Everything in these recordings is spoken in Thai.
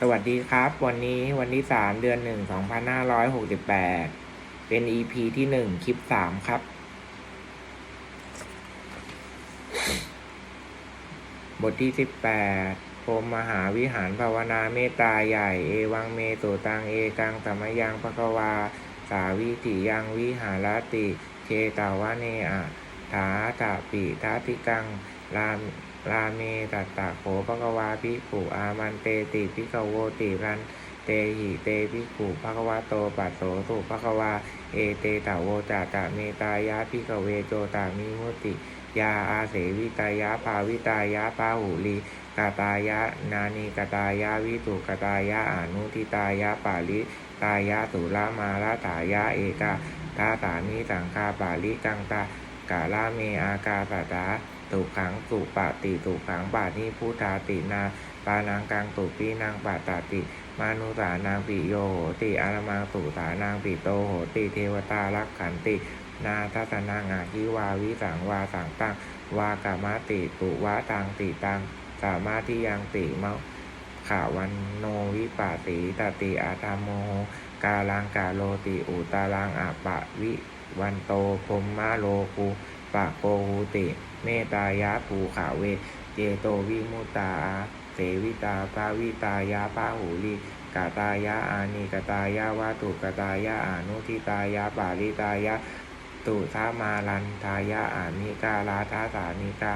สวัสดีครับ วันนี้วันที่สามเดือนหนึ่งสองพันห้าร้อยหกสิบแปดเป็น EP ที่หนึ่งคลิปสามครับ บทที่สิบแปดพรมมหาวิหารภาวนาเมตตาใหญ่ เอวังเมโตตังเอกังสมยังภควา สาวิติยังวิหารติเคตาวะเนอะถาตาปิทัติกังราม ราเมตัตตะโขภควาภิกขุอามันเตติภิกขโวติรันเตหิเตภิกขุภควาโตปัสโสสุภควา เอเตตะโวจาตะเมตายะภิกขเวโจตามิมุติ ยาอาเสวิตายะภาวิตายะปาหุลีกาตายะนานีกตายะวิตุกตายะอนุทิตายะปาลิตายะตุลามาลาตายะเอกาทาสามิสังคาปาลิกังตากาลาเมอากาสตา ตุขังสุปะติตุขังปานิพุทธาตินาปานังกังตุปีนางปาตาติมานุสานางปิโยโหติอารมังสุสานางปิโตโหติเทวตารักขันติ นาทัสนางอาคิวาวิสังวาสังตังวากามาติตุวะตังติตังสามารถที่ยังติมะขาวันโนวิปัสสีตติอาธรรมโมโหกาลังกาโลติอุตาลังอะปะวิวันโตพรหมะโลกุปะโกหูติ เมตายะภูขาเว เจโตวิมุตตาเสวิตาภาวิตายะพาหูลีกาตายะอานิกตายะวาตุกตายะอานุทิตายะปาริตายะตุทามาลันทายะอานิกาลาทาสานิกา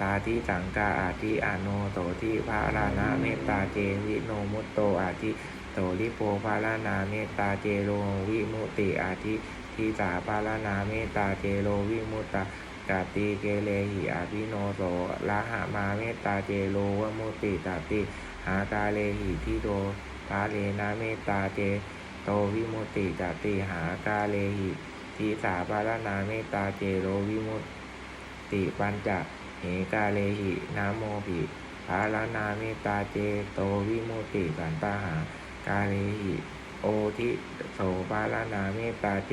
ตาทิสังกาอาทิอโนโตทิภารานาเมตตาเจวิโนมุตโตอาทิโตริโพภารานาเมตตาเจโลวิมุติอาทิทิสาภารานาเมตตาเจโลวิมุตตา กาติเกเลหิอาภิโนโสละหะมาเมตตาเจโลวมุตติตาติหากาเลหิทิโดภาเลนาเมตตาเจโตวิมุติตาติหากาเลหิทิสาภารานาเมตตาเจโลวิมุตติปัญจะเหกาเลหินาโมภิภาลานาเมตตาเจโตวิมุตติสันตาหากาเลหิโอทิโสภาลานาเมตตาเจ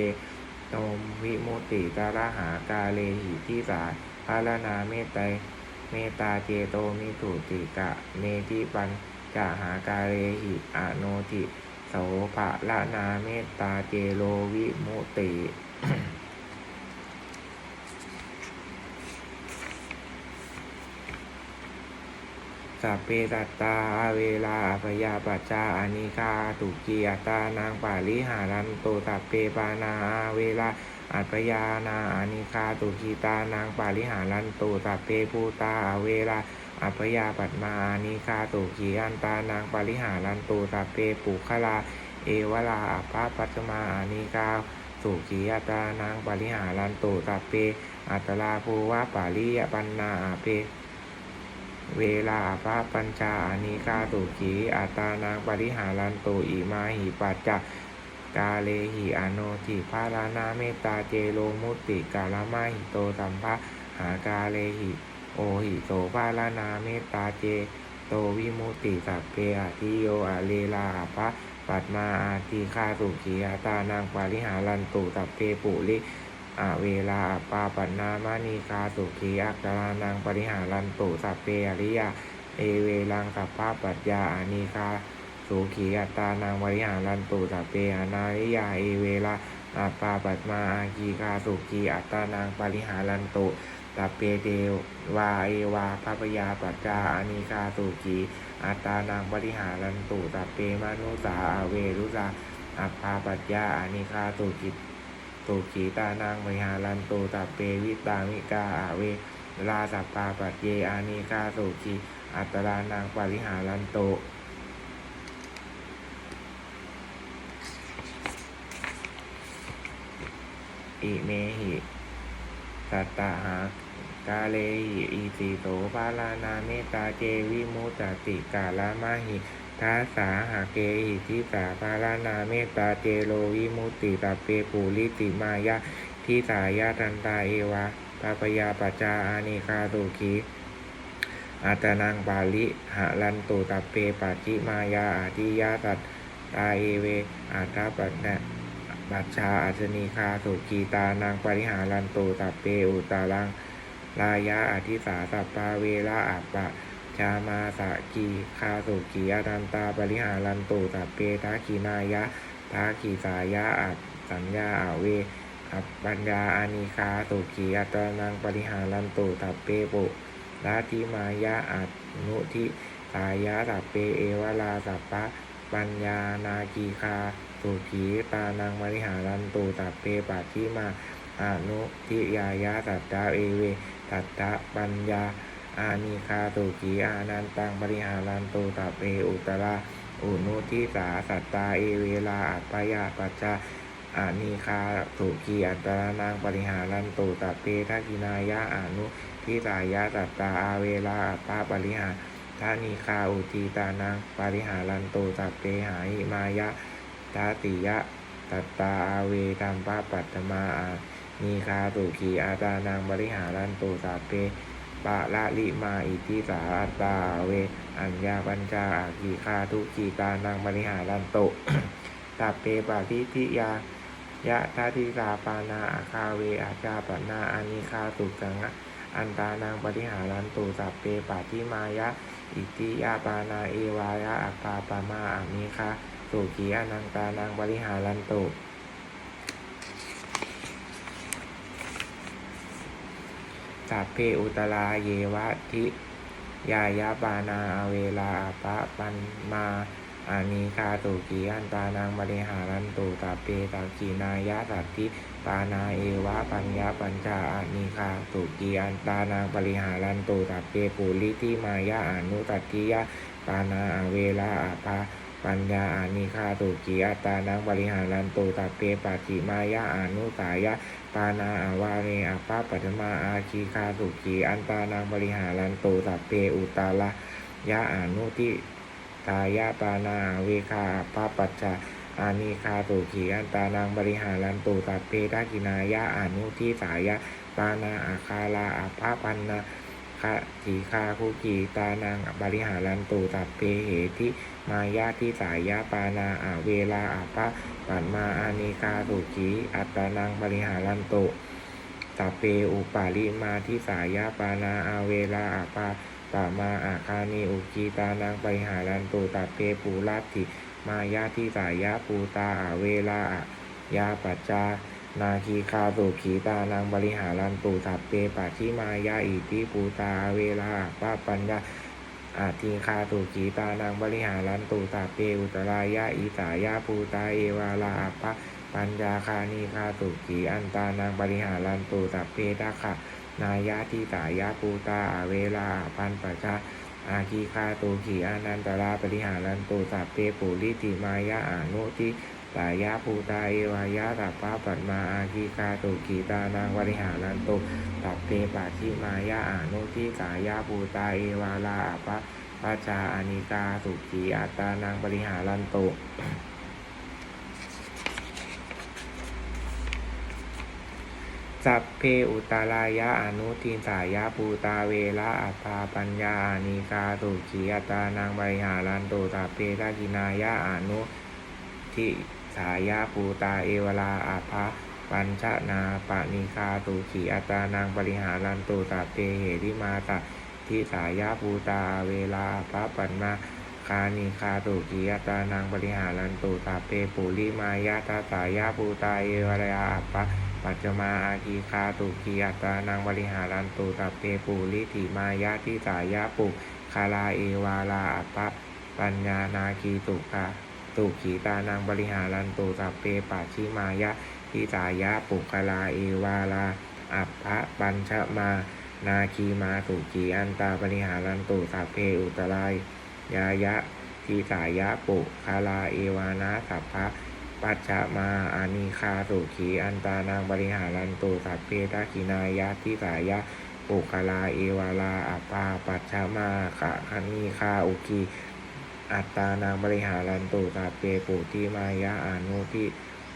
โตวิมุติตาระหากาเลหิทิสาภาลนาเมตไตเมตาเจโตมิถุติกะเนติปัญจะหากาเลหิอโนติโสภาละนาเมตตาเจโลวิมุต สัพเพสัตตาเวลาอพยาปัจจาอานิคาตุกียตานางปาลิหารันโตสัพเพปานาเวลาอัปยานาอานิคาตุกีตานางปาลิหารันโตสัพเพภูตาเวลาอัปยาปัตมาอานิคาตุกีอันตานางปาลิหารันโตสัพเพปุคลา เอวลาอัปปะปัจมาอานิกาสุขีอัตานางปาลิหารันโตสัพเพอัตลาภูวะปาลิยปันนาอาเพ เวลาพระปัญจาอนิกาตุขีอัตานางปริหารันโตอิมาหิปัจจกาเลหิอโนทิภารานาเมตตาเจโลมุตติกาลามาหิโตสัมภะหากาเลหิโอหิโสภารานาเมตตาเจโตวิมุติสัพเพอาทิโยอะเลลาหะพะปัตมาอาทิคาตุขีอัตานางปริหารันโตสัพเพปุริ อาเวลาปาปันนามานีคาสุขีอักรานังปริหารันตุสัพเพอริยาเอเวลังสัพพะปัจจาอานิคาสุขีอัตานางปริหารันตุสัพเพอนาริยาเอเวลาอาปาปัตมาอาคีคาสุขีอัตานางปริหารันตุสัพเพเทวาเอวาพัพยาปัจจาอานิคาสุขีอัตานางปริหารันตุสัพเพมนุสาอาเวรุสาอัปปาปัจจาอานิคาสุขีตุ ขีตานางมหาลันตุตัปเปวิตามิกาอาเวลาสัปปาปัจเยอานิคาสุขีอัตรานางปริหารันโตอิเมหิสัตตาหากาเลหิอิติโตภาลานาเมตตาเจวิมุตติกาลามาหิ ทัสสาหาเกหิทิสาภาลานาเมตตาเจโลวิมุตติตัปเปปูริติมายะทิสายาทันตาเอวาปาปยาปจาอานิคาตุขีอัตนังปาลิหะลันตุตัปเปปัจจิมายาอาทิยาตัตตาเอเวอาทาปัจนะปัจชาอัจนีคาสุกีตานางปริหารันตุตัปเปอุตาลังลายะอธิสาสัปปาเวละอัปปะ ชามาสะกีคาสุขีอนันตาปริหารันตุสัพเพทักขีนายะทักขีสายะอัตสัญญาอาเวอัปปัญญาอานิคาสุขีอัตนังปริหารันตุสัพเพปุลาทิมายะอัตนุทิสายะสัพเพเอวลาสัพพะปัญญานาคีคาสุขีตานังปริหารันตุสัพเพปัจฉิมาอนุทิยายะสัตตาเอเวสัตตะปัญญา อานิคาตุขีอานันตังปริหารันตุตัพเพอุตระอุนุทิสาสัตตาเอเวลาอัปยาปัจจาอานิคาตุขีอัตตระนังปริหารันตุตัพเพทักินายะอานุทิสายะสัตตาอาเวลาอัปปะปริหาทานิคาอุทีตานังปริหารันตุตัพเพหาหิมายะทาติยะสัตตาอาเวตัมปะปัตตมาอานิคาตุขีอาตานังปริหารันตุตัพเพ ปะละลิมาอิทิสาอัตตาเว อัญญาปัญจาอากีคาทุกีตานังบริหารันโตตับเปปะทิทิยายะทาทิสาปานาอาคาเวอาจาปนาอานิคาตุกังอันตานังบริหารันตุสัพเปปะทิมายะ อิติยาปานาเอวายะอัปปาปามาอานิคาตุกีอนังตานังบริหารันตุ สัพเพอุตราเยวะทิยายาปานาอเวลาปะปันมาอานิคาตุกีอันตานังบริหารันตุสัพเพตักขีนายะสัตติปานาเอวะปัญญาปัญจาอานิคาตุกีอันตานังบริหารันตุสัพเพปุริติมายะอนุตัติยะปานาอเวลาอาปะปัญญาอานิคาตุกีอัตตานังบริหารันตุสัพเพปัจจิมายะอนุสายะ ปานาอาวาเรอาปาปัตมาอาคีคาสุขี อันตานังบริหารันโตสัพเพอุตาละยะอานุทิตายะปานาเวคาอาปาปัจจาอานีคาสุขีอันตานังบริหารันโตสัพเพทักินายะอานุทิสายะปานาอาคาลาอาภาปันนา คาทีคาคุกีตานังบริหารันโตสัพเพเหติมายาทิสายะปานาอาเวลาอาปาปัตมาอานิคาสุขีอัตตานังบริหารันโตสัพเพอุปาลิมาทิสายาปานาอาเวลาอาปาปะมาอาคานิอุกีตานังบริหารันโตสัพเพปูรัติมายาทิสายาปูตาอาเวลาอายาปัจจา นาคีคาสุขีตานังบริหารันตุสัพเพปัจฉิมายาอิติปูตาเวลาอาปาปัญญาอาทิคาตุกีตานังบริหารันตุตาเปอุตรายะอิสายาภูตาเอวาลาอัปะปัญญาคานีคาตุกีอันตานังบริหารันตุตาเปตะขะนายะทิสายาภูตาอเวลาปันปัจจาอาคีคาตุกีอนันตราบริหารันตุตาเปปุริติมายะอานุทิ สายาภูตาเอวายะตัปปะปัตมาอาคีคาตุกีตานังบริหารันตุตัปเปปัจฉิมายะอานุทิสายาภูตาเอวาลาอัปปะปัจาอานิกาสุขีอัตานังบริหารันโตสัพเพอุตารายะอนุทินสายะปูตาเวละอัปปาปัญญาอานิกาสุขีอัตานังบริหารันโตสัพเพทักินายะอนุทิ สายะปูตาเอวลาอัปปาปัญชนาปนิคาสุขีอัตานังบริหารันตสัพเพเหริมาตะทิสายาภูตาเวลาพระปันมาคานิคาตุกียตานังบริหารันตุตาเปปุริมายาตาสายาภูตาเอวรยาอัปปะปัจจมาอาคีคาตุกียตานังบริหารันตุตาเปปุริถิมายาทิสายาปุคาลาเอวาลาอัปปะปัญญานาคีตุกา ตุขีตานังบริหารันตุตาเปปัจฉิมายาทิสายาปุคลาเอวาลาอัปปะปัญชมา นาคีมาสุขีอันตาปริหารันตุสัพเพอุตรายยายะทีสายะปุคลาเอวานาสัพพะปัจจมาอานิคาสุขีอันตานางบริหารันตุสัพเพทักขินายะทิสายะปุคลาเอวาลาอัปปาปัจจมาขะคณีคาอุคี อัตตานางบริหารันตุสัพเพปุติมายะอานุทิ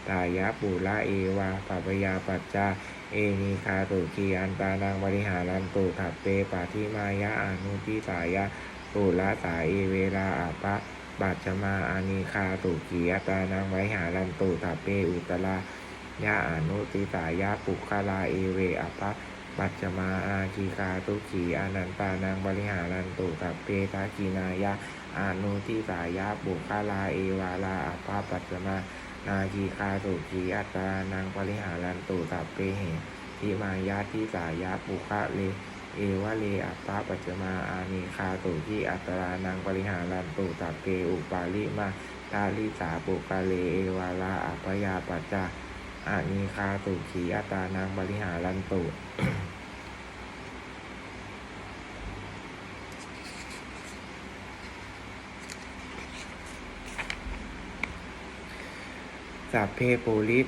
ตายะปุละเอวาปัปยาปัจจาเอนิคาตุกีอันตานังบริหารันตุถัปเปปาทิมายะอนุทิสายะปุละสาเอเวลาอาปะปัจจมาอานิคาตุกีอัตานังบริหารันตุถัปเปอุตระยะอนุติสายะปุคาลาเอเวอาปะปัจจมาอาคีคาตุขีอนันตานังบริหารันตุตัพเพทากีนายะ อานุทิสายะบุคลาเอวาลาอัปปาปัจจมานาคีคาตุขีอัตานังบริหารันตุตัพเพเหทิมายะทิสายะบุคเลเอวะเลอัปปะปัจจมาอานิคาตุที่อัตรานังปริหารันตุตัพเกอุปาลิมาทาลิสาปุกาเลเอวาลาอัปยาปัจจาอานิคาตุขีอัตานังปริหารันตุ สัพเพปุริส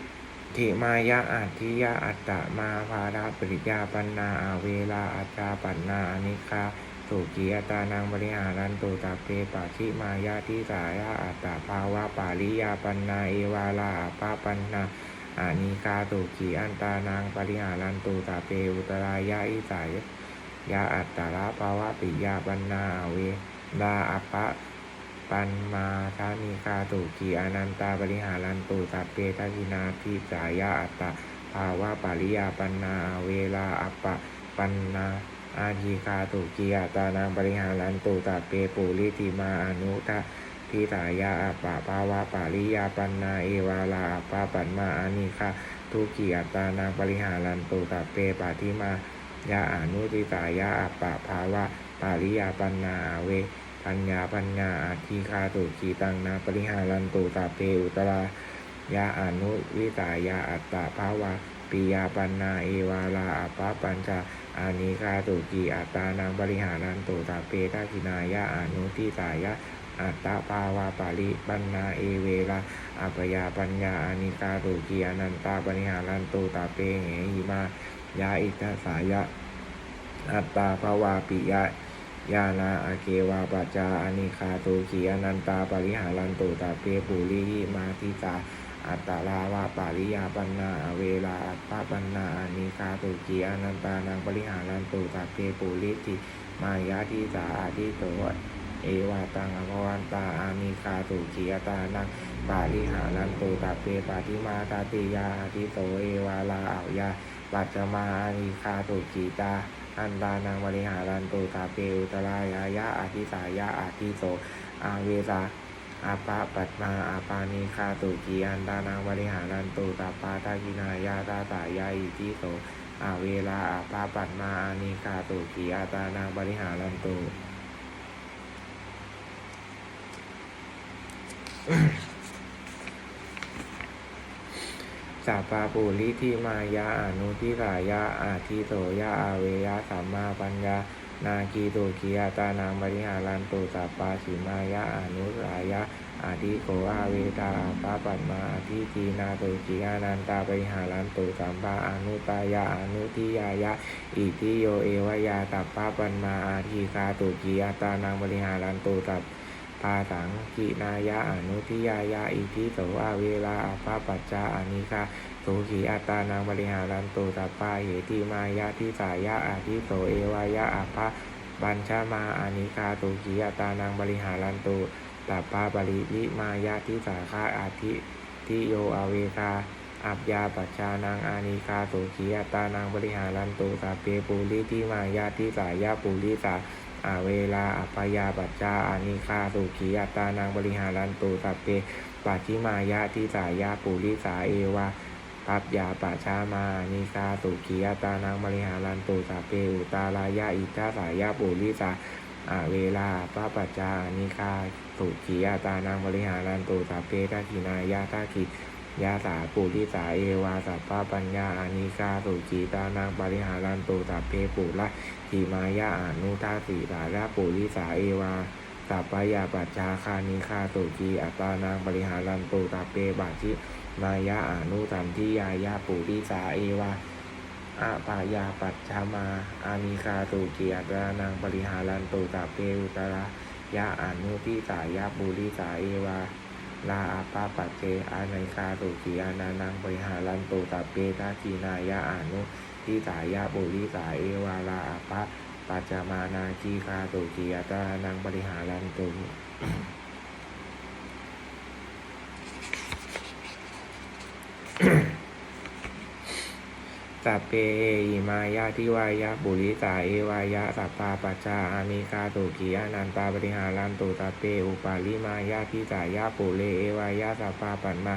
ทิมายะอัตถิยะอัตตะมาภาราปริยาปันนาอาเวลาอัจจาปันนาอนิคาสุกียตานังบริหารันตุตัพเพปะชิมายะทิสายะอัตตะภาวะปาริยาปันนาเอวาลาอัปปะปันนาอานิคาตุขีอันตานังปริหารันตุตัพเพอุตรายะอิสายยะอัตตะละภาวะปิยาปันนาอาเวลาอัปปะ ปันมาทานิคาตุกีอนันตาบริหารันตุสัพเพทักินาทิสายาอัตตาภาวะปาริยาปันนาเวลาอัปปะปันนาอาทีคาตุกีอัตานังบริหารันตุสัเพปุริติมาอนุทะทิสายาอัปปะภาวะปาริยาปันนาเอวาลาอัปปะปันมาอานิคาทุกีอัตานังบริหารันตุสัเพปาทิมายาอนุทิสายาอัปปะภาวะปาริยาปันนาเว ปัญญาปัญญาอาทีคาตุขีตังนาปริหารันตุตาเพอุตรายาอนุวิตายาอัตตาภาวะปิยาปันนาเอวาลาอัปปะปัญจาอานิคาตุกีอัตตานังปริหารันตุตาเพทักินายาอนุทิสายะอัตตาภาวะปาริปันนาเอเวลาอัปยาปัญญาอานิคาตุกีอนันตาปริหารันตุตาเพเหหิมายาอิทธสายะอัตตาภาวาปิยะ ยานาอาเกวาปัจจาอานิคาตุขีอนันตาปริหารันตุตาเปปุริหิมาทิตาอัตตาลาวาปาริยาปันนาเวลาอัปปะปันนาอานิคาตุขีอนันตานังปริหารันตุตาเปปุริติมายาทิสาอาทิโตเอวาตังอภวันตาอานิคาตุขีอตานังปาริหารันตุตาเปปาทิมาตาติยาอาทิโตเอวาลาอายาปัจจมาอานิคาตุขีตา อันตานังบริหารันตุตาเปอุตรายายะอาทิสายะอาทิโสอาเวสาอาปะปัตมาอาปานิคาตุกีอันตานังบริหารันตุตาปาทากินายาตาสายาอิทิโสอาเวลาอาปะปัตมาอานิคาตุกีอาตานังบริหารันตุ สัพพะปุริทิมายะอนุทิสายะอาทิโสยะอาเวยะสัมมาปัญญา นาคีตุขียตานังบริหารันตุสัพปาสิมายะอนุสายะอาทิโกอาเวตาอาปาปัตมาอาทิทีนาตุขีอานันตาบริหารันตุสัมปาอนุตายะอนุทิยายะอิทิโยเอวายาตัปปาปันมาอาทีคาตุขียตานังบริหารันตุสัพ ปาสังกินายะอนุทิยายะอิทิโสอาเวลาอาปาปัจจาอานิคาสุขีอัตานังบริหารันตุตัปปาเหติมายะทิสายะอาทิโสเอวายะอาภะบัญชามาอานิคาตุขีอัตานังบริหารันตุตัปปาปริวิมายะทิสาคาอาทิทิโยอาเวคาอัปยาปัจจานังอานิคาตุขีอัตานังบริหารันตุตัปเปปุริทิมายะทิสายะปุริสา อาเวลาอัปยาปัจจาอานิคาตุขีอัตานังบริหารันตุตัปเปปัจิมายะทิสายะปุริสาเอวาปัปยาปะชามานิคาตุขียตานังมริหารันตุสาเปอุตาลายะอิทาสายะปุริสาอาเวลาปะปัจจานิคาตุขียตานังมริหารันตุสาเปทักินายะทักิ ยาสาปุริสาเอวาสัพพะปัญญาอานิคาตุขีตานังปริหารันตุสาเปปุระทีมายะอานุทาสีสายะปุริสาเอวาสัพพยาปัจจาคานิคาตุกีอัตานางบริหารันตุตาเปบาชิมายะอานุสันทิยายาปุริสาเอวาอาปายาปัจจามาอานิคาตุกียรานางปริหารันตุตาเปอุตระยะอานุทิสายาปุริสาเอวา ลาอาปาปัจเจอานิคาตุกีอานานังบริหารันตุตาเปตาจีนายะอานุทิสายาบุริสาเอวาลาอาปาปัจจมานาจีคาตุกียตานังบริหารันตุ สัพเพเอิมายาทิวายะปุริสาเอวายะสัพพาปัจจาอามิคาตุกีอนันตาปริหารันตุสัพเพอุปาลิมายาทิสายะปุเรเอวายะสัพพาปัตมา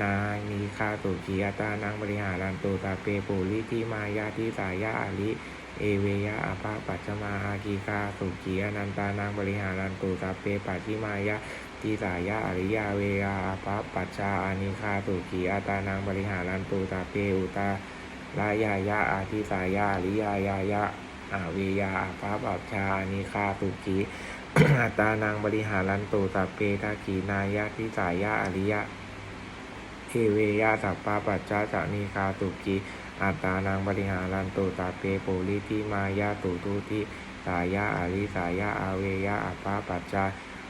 นามีคาตุกียตานังบริหารันตุตาเปปุริทิมายาทิสายะอาลิเอเวยะอาภาปัจจมาอากีคาตุกีอนันตานังบริหารันตุตาเปปัจจิมายาทิสายะอริยาเวยาอาภาปัจจาอานิคาตุกียตานังบริหารันตุตาเปอุตา ลายายะอาทิสายะอริยายายะอาเวยาอาภาปัจจาอานิคาตุกีอัตานังบริหารันตุตาเปทากีนายะทิสายะอริยะเทเวยาสัพพะปัจจาจะนีคาตุกิอัตานังบริหารันตุตาเปโปลิทิมายาตุทุติสายาอริสายาอาเวยาอัปปะปัจจา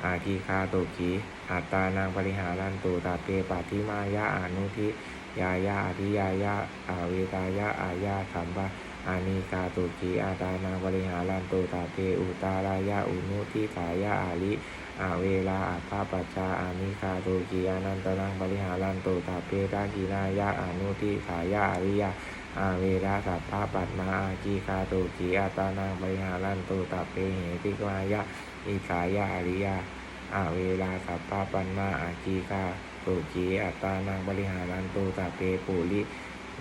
อาทีคาตุกิอัตานังบริหารันตุตาเปปัติมายาอนุทิ ยายาอธิยายาอาเวตายาอายาสัมปะอานิคาตุกิอัตานังบริหารันตุตาเปอุตารายาอุนุทิสายาอาลิอาเวลาอาภาปัจจาอามิคาตุกีอนันตนังบริหารันตุตาเปตากีนายะอนุทิสายาอริยาอาเวลาสัพพะปัตมาอากีคาตุกีอัตานังบริหารันตุตาเปเหติกมายะอิสายาอริยาอาเวลาสัพพะปัตมาอากีคา ตุกีอัตานังบริหารันตุตาเปปุริ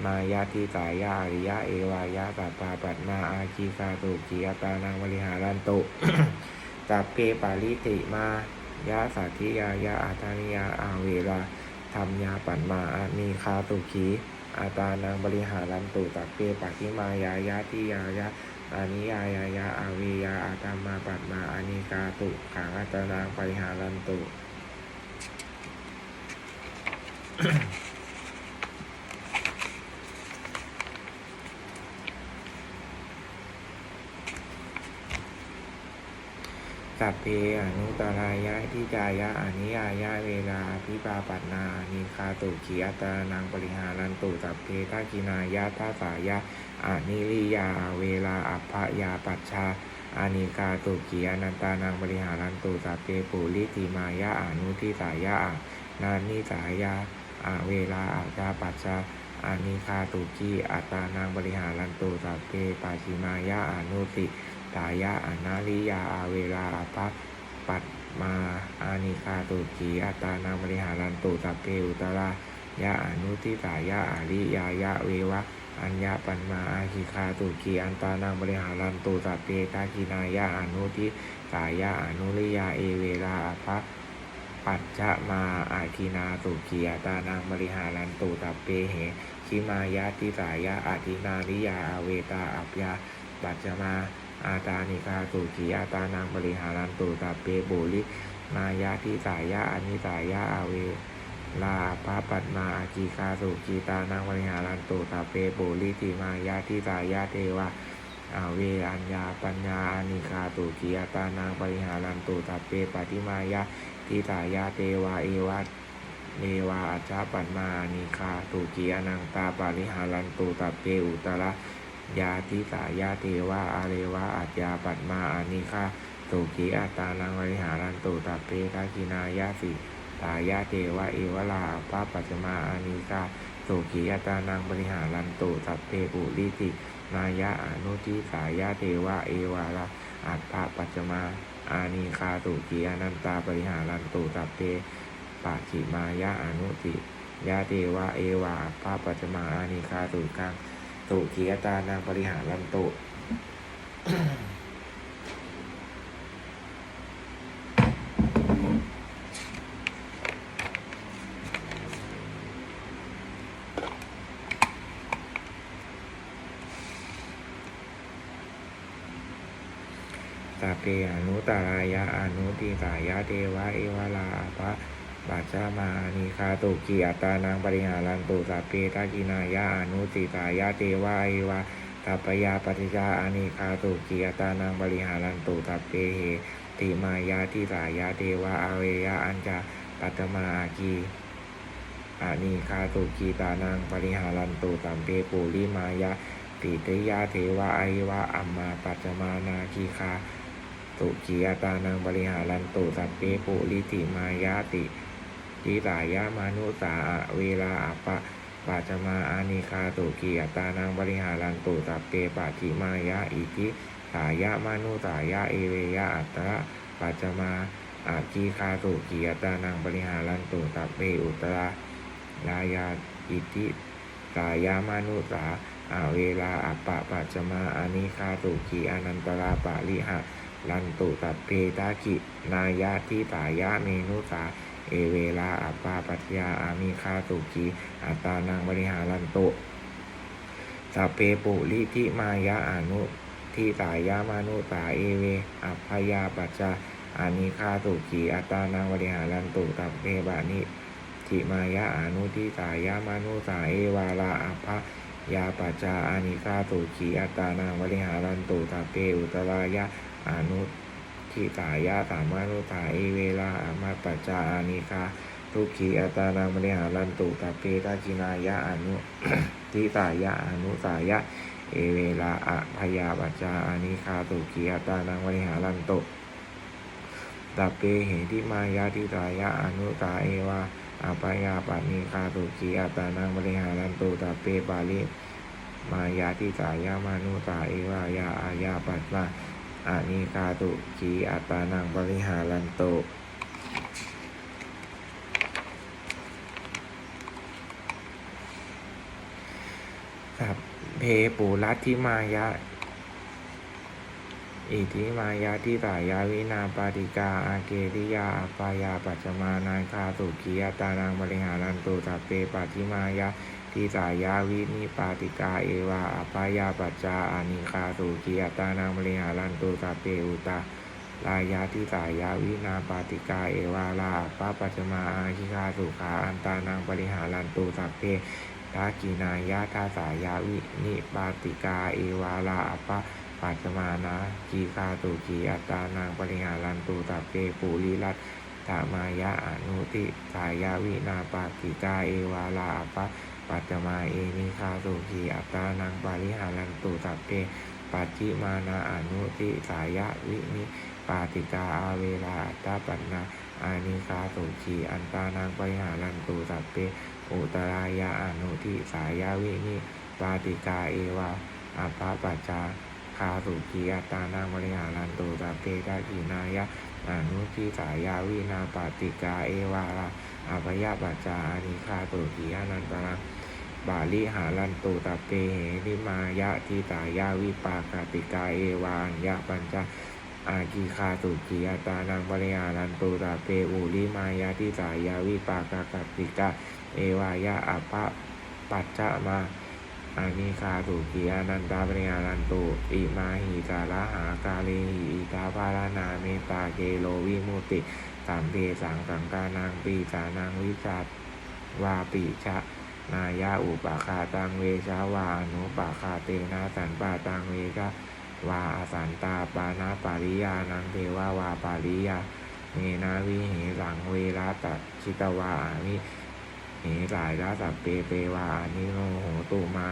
มายาทิสายาอริยาเอวายะสัพพะปัตมาอากีคาตุกีอัตานังบริหารันตุสัพเพปาริติมายาสัทธิยายาอาตานิยาอาเวลาธรรมยาปันมาอามีคาตุขีอาตานังบริหารันตุสัพเพปฏิมายายาทิยายาอานิยายายาอาเวยาอาตามาปัตมาอานิคาตุขังอาตานังบริหารันตุ สัพเพอนุตรายะทิจายะอนิยายะเวลาพิปาปัตนาอานิคาตุขีอัตานังปริหารันตุสัพเพทักินายะทัสายะอานิริยาเวลาอัพพยาปัชชาอานิคาตุขีอนันตานังปริหารันตุสัพเพปุริติมายะอานุทิสายะอานานิสายะอา เวลาอัจาปัชชาอานิคาตุขีอัตานังบริหารันตุสัพเพปัชิมายะอนุติตายะอนาริยาอาเวลาอาภัปัตมาอานิคาตุกีอัตานางบริหารันตุสัพเพอุตรายะอนุทิสายะอาริยายะเววะอัญญาปันมาอาคิคาตุกีอันตานาบริหารันตุสัพเพกากินายะอนุทิสายะอนุริยาเอเวลาอาภั ปัจจะมาอาคินาตุกีอัตานาบริหารันตุสัพเพเหชิมายะติสายะอาทินาริยาอาเวตาอัปยาปัจจมาอาตานิคาตุขีอาตานังบริหารันตุตาเปบุริมายาทิสายะอานิสายะอาเวลาภาปัตมาอาจีคาสุขีตานังบริหารันตุตาเปบุริติมายาทิสายะเทวะอาเวอัญญาปัญญาอานิคาตุขีอาตานังบริหารันตุตาเปปฏิมายะ ทิสายะเทวะเอวะเนวาอาจาปัตมาอนิคาตุขีอนังตาปาริหารันตุตาเปอุตระยาทิสายาเทวะอาเรวะอัจยาปัตมาอานิคาตุกีอัตานังบริหารันตุตัปเปทากินายาสิตายาเทวะเอวลาปาปัจจมาอานิคาตุกีอัตานังบริหารันตุตัปเปปุริตินายะอนุทิสายาเทวะเอวาลาอัตตาปัจจมา อานิคาตุกีอนันตาบริหารันตุตัปเตปะขิมายะอนุติยะเทวะเอวาภาปัจจมาอานิคาตุกังตุขีอตานางบริหารลันตุ สัพเพอนุตารายะอนุติสายะเทวะเอวลาภะปัจจามานิคาตุกีอัตานังปริหารันตุสัพเพทักินายะอนุติสายะเทวะเอวะตัปยาปฏิจาอานิคาตุกีอัตานังปริหารันตุสัพเพเหติมายาทิสายะเทวะอาเวยะอัญจาปัตตมาอากีอานิคาตุกีตานังปริหารันตุสัมเพปุริมายาติเตยาเทวะไอวะอัมมาปัจจมานาคีคา ตุกียตานังบริหารันตุสัพเพปุริติมายาติทิสายามานุสาเวลาอัปปะปัจจมาอานิคาตุกีอัตานังบริหารันตุตัปเปปัจิมายะอิทิสายะมนุสายะเอเวยะอัตตะปัจจมาอากีคาตุกีอัตานังบริหารันตุตัปเปอุตระลายาอิทิสายะมนุสาอาเวลาอัปปะปัจจมาอานิคาตุกีอนันตราปะริหะ รันตุตัปเปตากินายะทิสายะเมนุสา เอเวลาอัปปาปัจจยาอามีคาตุกีอัตานังบริหารันโตสัพเพปุริทิมายะอนุทิสายามานุสาเอเวอัพพยาปัจจาอานิคาตุกีอัตานังบริหารันตุสัพเพบานิทิมายะอนุทิสายามานุสาเอวาลาอัพพยาปัจจาอานิคาตุกีอัตานังบริหารันตุสัพเพอุตรายะ อนุทิสายะสามานุสาเอเวลาอามาปัจจาอานิคาทุกขีอัตานังบริหารันตุตาเปตาจินายะอนุทิสายะอนุสายะ เอเวลาอะพยาปัจจาอานิคาทุกขีอัตานังบริหารันตุตาเปเหติมายะทิสายะอนุสาเอวาอาปยาปานิคาทุกขีอัตานังบริหารันตุตาเปปาลิมายาทิสายะมานุสาเอวายาอายาปัจจา อานิกาตุจีอัตตานังบริหารันโตครับเพปูรัตทิมายะ อิทิมายาทิสายาวินาปาติกาอาเกริยาอัปายาปัจจมานายคาตุขีอัตานังบริหารันโตสัพเปปัจจิมายาทิสายาวินิปาติกาเอวาอัปายาปัจจาอานิคาตุขีอัตานังบริหารันโตสัพเปอุตาลายาทิสายาวินาปาติกาเอวาลาปะปัจจมาอาชิคาสุขาอันตานังปริหารันตุสัพเพทากินายาทาสายาวินิปาติกาเอวาลาปะ ปัจมานากีคาตุกีอัตตานังปริหารันตุสัพเพปุริรัตถามายะอนุติสายาวินาปาติกาเอวาลาปะปัจมาเอนิคาตุกีอัตตานังปริหารันตุสัพเพปัจจิมานาอนุติสายาวินิปาติกาอาเวลาอัตตาปันนาอานิคาตุขีอันตานังปริหารันตุสัพเพอุตรายาอนุทิสายาวินิปาติกาเอวาอัปปะปัจจา คาตุขีอัตานังปริหารันตุสัพเพทักขินายะอนุทิสายาวินาปาติกาเอวาลาอัปยาปัจจาอานิคาตุขีอนันตรังบาลิหารันตุตัปเปเหริมายะทิสายาวิปากาติกาเอวาอัญญปัญจอากีคาตุกีอัตานังปริหารันตุตาเปอุลิมายาทิสายาวิปากากติกาเอวายะอัปปะปัจจะมา อานิคาตุกีอนันตาปริหารันตุอิมาหิสาระหากาเลหิอิทาภารนาเมตตาเกโลวิมุติสามเพสังสังกานังปีสานังวิจัตวาปิชะนายาอุปาคาตังเวชาวาอนุปาคาเตนะสันปาตังเวชาวาอสันตาปานาปาริยานังเทวาวาปาริยาเมนาวิเหสังเวราตชิตวาอามิ เหสายราสัพเปเปวาอานิโนโหตุมา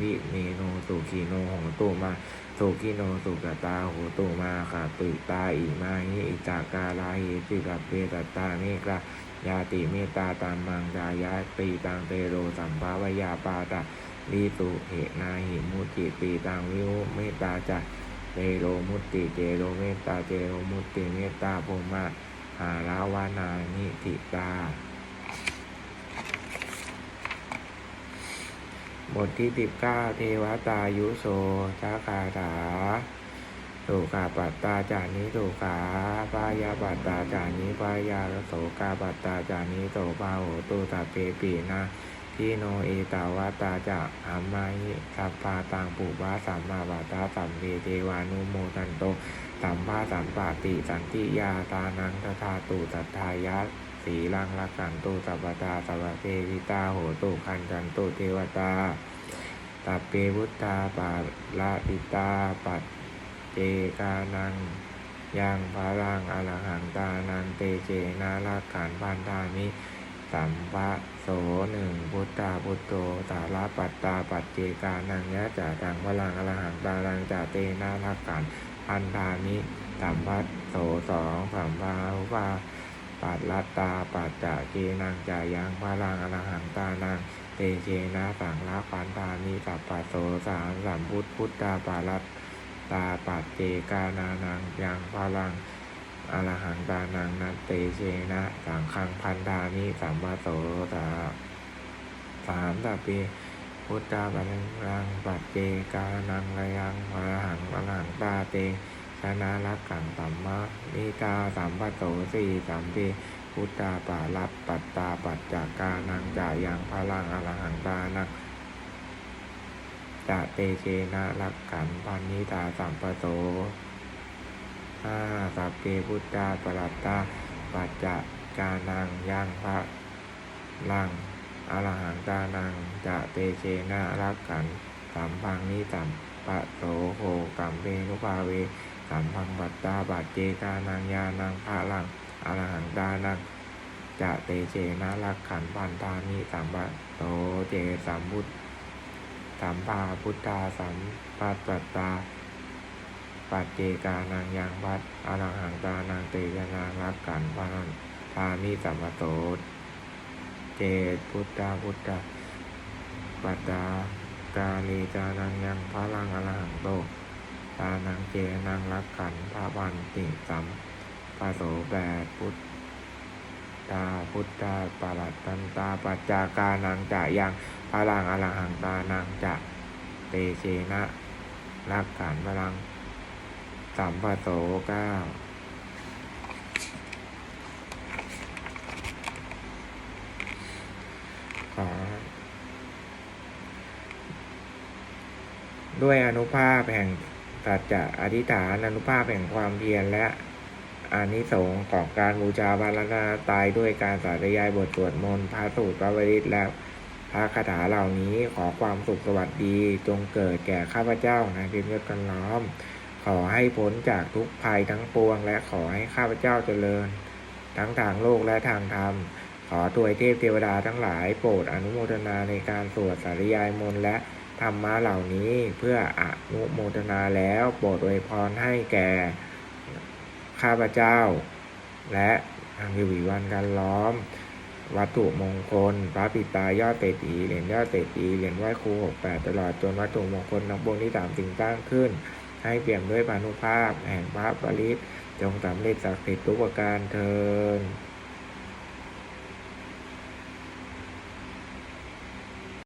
วิเมโนสุขีโนโหตุมาสุขีโนสุกตาโหตุมาขาตุตาอิมาหิอิจากาลาหิติกัปเปตตาเมกะยาติเมตาตามมังจายาตีตังเตโรสัมภาวยาปาตาลีตุเหนาหิมุติตีตังวิวเมตตาจะเตโรมุติเจโรเมตตาเจโรมุติเมตตาโพมาหาลาวานานิติตา บทที่สิบเก้าเทวตายุโสชาคาถาสุขาปัตตาจานิสุขาปายาปัตตาจานิปายาโสกาปัตตาจานิโสภาโหตุตาเปปีนะทิโนเอตาวาตาจะอามาหิสัพพาตังปุวาสัมมาวัตาสัมเมเทวานุโมทันโตสัมภาสัมปาติสันติยาตานังทธาตุสัทธายะ สีลังรักขันตุสัพพตาสัพพเทวิตาโหตุคันจันตุเทวตาตัปเปวุตตาปาละติตาปัตเจกานังยังพารังอรหังตานันเตเจนาลักขันพันธามิสัมปะโสหนึ่งพุทธาพุทโธสารปัตตาปัจเจกานังยะจ่าตังพลังอรหังตานังจ่าเตนาลักขันพันธามิสัมปัสโสสองสัมภาอุปา ปัตลัตตาปัจจะเกนังจายังพลังอรหังตานังเตเชนะสังละปันตานิสัพปะโสสามสัมพุทธพุทธาปารัตตาปัจเจกานานังยังพลังอรหังตานังนัตเตเชนะสังฆังพันธานิสัมปะโสสาสามสัพเพพุทธาปัลังปัจเจกานังระยังอรหังอรหังตาเต ชนะรักขังสัมมะนิตาสัมปโสสี่สัมเพพุทธาปาลัตปัตตาปัจจากานังจายังพลังอรหังตานังจะเตเชนะรักขันพันนิตาสัมปโสห้าสัพเพพุทธาปรัตตาปัจจากานังยังพระลังอรหังตานังจะเตเชนะรักขันสัมพังนิสัมปะโสโหกัมเปนุภาเว สัมพังปัตตาปัจเจกานังยานังพระลังอรหังตานังจะเตเจนะรักขันพันธานิสัมปะโตเจสัมพุทธสัมภาพุทธาสัมปัตตตาปัจเจกานังยังพัดอรหังตานังเตยนารักขันพันธานิสัมปะโตเจพุทธาพุทธาปัตตากาลีจานังยังพระลังอรหังโต ตานังเจนังรักขันพระวันติสัมปาโสแปดพุทธาพุทธาปารัตตันตาปัจจากานังจะยังพลังอรหังตานังจะเตเชนะรักขันพลังสัมปโสเก้าขอด้วยอนุภาพแห่ง สัจจะอธิษฐานอนุภาพแห่งความเพียรและอานิสงส์ของการบูชาบารณาตายด้วยการสาธยายบทสวดมนต์พระสูตรพระวริตและพระคาถาเหล่านี้ขอความสุขสวัสดีจงเกิดแก่ข้าพเจ้านายพิมพ์ยศกันล้อม ขอให้พ้นจากทุกภัยทั้งปวง และขอให้ข้าพเจ้าเจริญ ทั้งทางโลกและทางธรรม ขอตัวยเทพเทวดาทั้งหลายโปรดอนุโมทนาในการสวดสาธยายมนต์และธรรมะเหล่านี้เพื่ออ นุโมทนาแล้วโปรดอวยพรให้แก่ข้าพเจ้า และทางวิวีวันการล้อม วัตถุมงคล พระปิตายอดเตตีเหรียญยอดเตตีเหรียญไหว้ครูหกแปดตลอดจนวัตถุมงคลนักบนที่สามสิ่งสร้งขึ้น ให้เปี่ยมด้วยพานุภาพ แห่งพระปริตจงสำเร็จศักดิ์สิทธิ์ทุกประการเทิน